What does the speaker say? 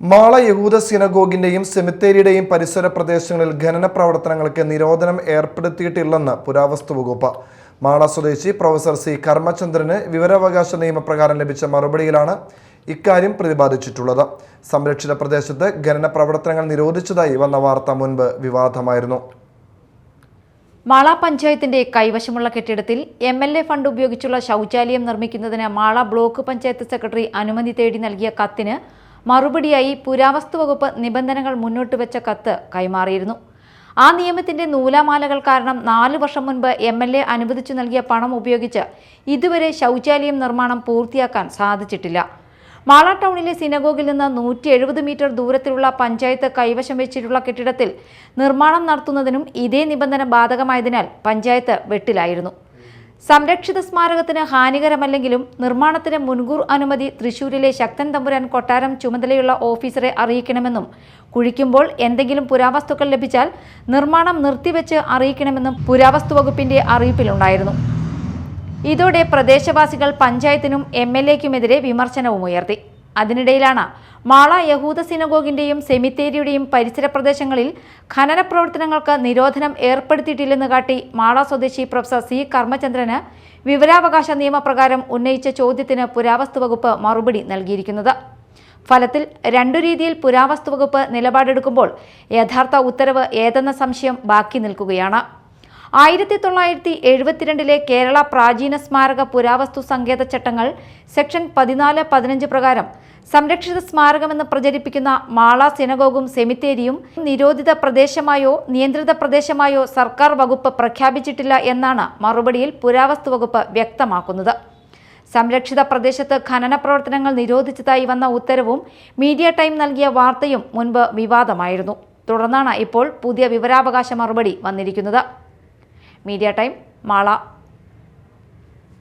മാള യഹൂദ സിനഗോഗിന്റെയും സെമിത്തേരിയുടെയും പരിസര പ്രദേശങ്ങളിൽ ഖനന പ്രവർത്തനങ്ങൾക്ക് നിരോധനം ഏർപ്പെടുത്തിയിട്ടില്ലെന്ന് പുരാവസ്തു വകുപ്പ്. മാള സ്വദേശി പ്രൊഫസർ സി കർമ്മചന്ദ്രന് വിവരാവകാശ നിയമപ്രകാരം ലഭിച്ച മറുപടിയിലാണ് ഇക്കാര്യം പ്രതിപാദിച്ചിട്ടുള്ളത്. സംരക്ഷിത പ്രദേശത്ത് ഖനന പ്രവർത്തനങ്ങൾ നിരോധിച്ചതായി വന്ന വാർത്ത മുൻപ് വിവാദമായിരുന്നു. മാള പഞ്ചായത്തിന്റെ കൈവശമുള്ള കെട്ടിടത്തിൽ എം എൽ എ ഫണ്ട് ഉപയോഗിച്ചുള്ള ശൗചാലയം നിർമ്മിക്കുന്നതിന് മാള ബ്ലോക്ക് പഞ്ചായത്ത് സെക്രട്ടറി അനുമതി തേടി നൽകിയ കത്തിന് മറുപടിയായി പുരാവസ്തു വകുപ്പ് നിബന്ധനകൾ മുന്നോട്ട് വെച്ച കത്ത് കൈമാറിയിരുന്നു. ആ നിയമത്തിന്റെ നൂലാമാലകൾ കാരണം നാലു വർഷം മുൻപ് എം എൽ എ അനുവദിച്ചു നൽകിയ പണം ഉപയോഗിച്ച് ഇതുവരെ ശൗചാലയം നിർമ്മാണം പൂർത്തിയാക്കാൻ സാധിച്ചിട്ടില്ല. മാള ടൗണിലെ സിനഗോഗിൽ നിന്ന് നൂറ്റി എഴുപത് മീറ്റർ ദൂരത്തിലുള്ള പഞ്ചായത്ത് കൈവശം വെച്ചിട്ടുള്ള കെട്ടിടത്തിൽ നിർമ്മാണം നടത്തുന്നതിനും ഇതേ നിബന്ധന ബാധകമായതിനാൽ പഞ്ചായത്ത് വെട്ടിലായിരുന്നു. സംരക്ഷിത സ്മാരകത്തിന് ഹാനികരമല്ലെങ്കിലും നിർമ്മാണത്തിന് മുൻകൂർ അനുമതി തൃശൂരിലെ ശക്തൻ തമ്പുരാൻ കൊട്ടാരം ചുമതലയുള്ള ഓഫീസറെ അറിയിക്കണമെന്നും കുഴിക്കുമ്പോൾ എന്തെങ്കിലും പുരാവസ്തുക്കൾ ലഭിച്ചാൽ നിർമ്മാണം നിർത്തിവെച്ച് അറിയിക്കണമെന്നും പുരാവസ്തു വകുപ്പിന്റെ അറിയിപ്പിലുണ്ടായിരുന്നു. ഇതോടെ പ്രദേശവാസികൾ പഞ്ചായത്തിനും എം എൽ എക്കുമെതിരെ വിമർശനവും ഉയർത്തി. അതിനിടയിലാണ് മാള യഹൂദ സിനഗോഗിന്റെയും സെമിത്തേരിയുടെയും പരിസര പ്രദേശങ്ങളിൽ ഖനന പ്രവർത്തനങ്ങൾക്ക് നിരോധനം ഏർപ്പെടുത്തിയിട്ടില്ലെന്ന് കാട്ടി മാള സ്വദേശി പ്രൊഫസർ സി കർമ്മചന്ദ്രന് വിവരാവകാശ നിയമപ്രകാരം ഉന്നയിച്ച ചോദ്യത്തിന് പുരാവസ്തു വകുപ്പ് മറുപടി നൽകിയിരിക്കുന്നത്. ഫലത്തിൽ രണ്ടു രീതിയിൽ പുരാവസ്തു വകുപ്പ് നിലപാടെടുക്കുമ്പോൾ യഥാർത്ഥ ഉത്തരവ് ഏതെന്ന സംശയം ബാക്കി നിൽക്കുകയാണ്. ആയിരത്തി തൊള്ളായിരത്തി എഴുപത്തിരണ്ടിലെ കേരള പ്രാചീന സ്മാരക പുരാവസ്തു സങ്കേത ചട്ടങ്ങൾ സെക്ഷൻ പതിനാല് പതിനഞ്ച് പ്രകാരം സംരക്ഷിത സ്മാരകമെന്ന് പ്രചരിപ്പിക്കുന്ന മാള സിനഗോഗും സെമിത്തേരിയും നിരോധിത പ്രദേശമായോ നിയന്ത്രിത പ്രദേശമായോ സർക്കാർ വകുപ്പ് പ്രഖ്യാപിച്ചിട്ടില്ല എന്നാണ് മറുപടിയിൽ പുരാവസ്തു വകുപ്പ് വ്യക്തമാക്കുന്നത്. സംരക്ഷിത പ്രദേശത്ത് ഖനന പ്രവർത്തനങ്ങൾ നിരോധിച്ചതായി വന്ന ഉത്തരവും മീഡിയ ടൈം നൽകിയ വാർത്തയും മുൻപ് വിവാദമായിരുന്നു. തുടർന്നാണ് ഇപ്പോൾ പുതിയ വിവരാവകാശ മറുപടി വന്നിരിക്കുന്നത്. Media time Mala